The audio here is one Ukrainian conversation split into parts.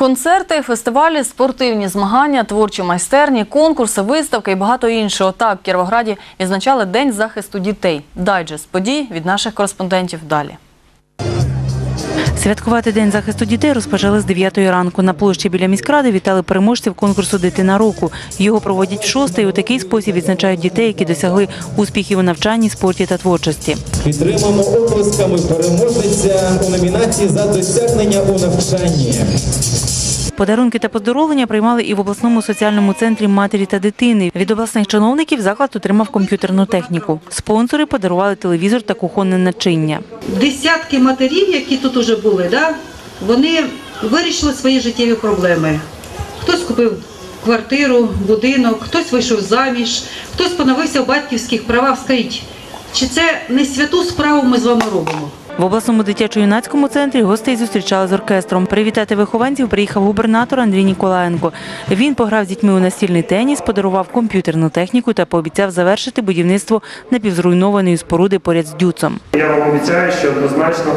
Концерти, фестивалі, спортивні змагання, творчі майстерні, конкурси, виставки і багато іншого. Так в Кіровограді відзначали День захисту дітей. Дайджест подій від наших кореспондентів далі. Святкувати День захисту дітей розпочали з 9 ранку. На площі біля міськради вітали переможців конкурсу Дитина року. Його проводять в шостий. У такий спосіб відзначають дітей, які досягли успіхів у навчанні, спорті та творчості. Підтримаємо оплесками переможниця у номінації за досягнення у навчанні. Подарунки та поздоровлення приймали і в обласному соціальному центрі матері та дитини. Від обласних чиновників заклад отримав комп'ютерну техніку. Спонсори подарували телевізор та кухонне начиння. десятки матерів, які тут уже були, да, вони вирішили свої життєві проблеми. Хтось купив квартиру, будинок, хтось вийшов заміж, хтось поновився в батьківських правах. Скажіть, чи це не святу справу ми з вами робимо? В обласному дитячо-юнацькому центрі гостей зустрічали з оркестром. Привітати вихованців приїхав губернатор Андрій Ніколаєнко. Він пограв з дітьми у настільний теніс, подарував комп'ютерну техніку та пообіцяв завершити будівництво напівзруйнованої споруди поряд з дюцом. Я вам обіцяю, що однозначно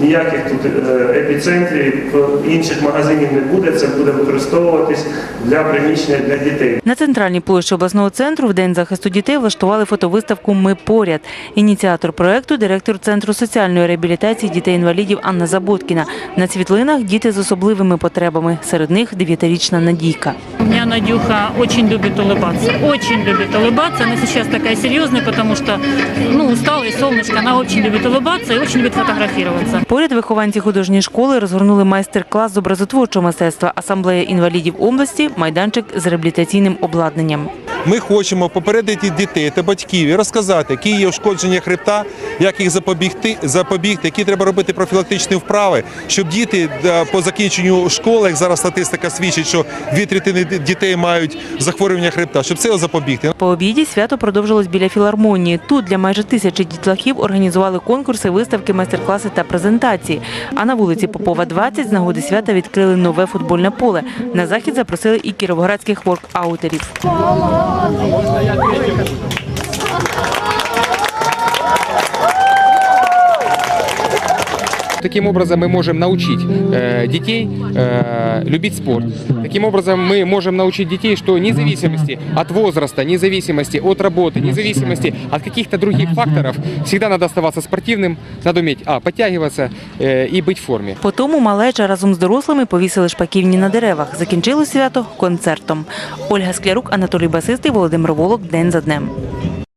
ніяких тут е, епіцентрів, інших магазинів не буде. Це буде використовуватись для приміщення для дітей. На центральній площі обласного центру в День захисту дітей влаштували фотовиставку Ми поряд. Ініціатор проекту директор центру соціальної реабілітації дітей-інвалідів Анна Заботкіна. На світлинах діти з особливими потребами. Серед них дев'ятирічна Надійка. У меня Надюха очень любит улыбаться, очень любит улыбаться. Она сейчас такая серьезная, потому что, ну, устала и солнышко. Она очень любит улыбаться и очень любит фотографироваться. Поряд вихованці художньої школи розгорнули майстер-клас з образотворчого мистецтва Асамблея інвалідів області, майданчик з реабілітаційним обладнанням. Ми хочемо попередити дітей та батьків і розказати, які є ушкодження хребта, як їх запобігти, запобігти, які треба робити профілактичні вправи, щоб діти по закінченню школи, як зараз статистика свідчить, що дві третини дітей мають захворювання хребта, щоб це запобігти. По обіді свято продовжилось біля філармонії. Тут для майже тисячі дітлахів організували конкурси, виставки, майстер-класи та презентації. А на вулиці Попова 20 з нагоди свята відкрили нове футбольне поле. На захід запросили і кіровоградських воркаутерів. Oh, Таким образом мы можем научить э, детей э, любить спорт. Таким образом мы можем научить детей, что вне зависимости от возраста, вне зависимости от работы, вне зависимости от каких-то других факторов, всегда надо оставаться спортивным, надо уметь а, подтягиваться э, и быть в форме. По тому малеча разом з дорослими повісили шпаківні на деревах. Закінчили свято концертом. Ольга Склярук, Анатолій Басистий, Володимир Волок. День за днем.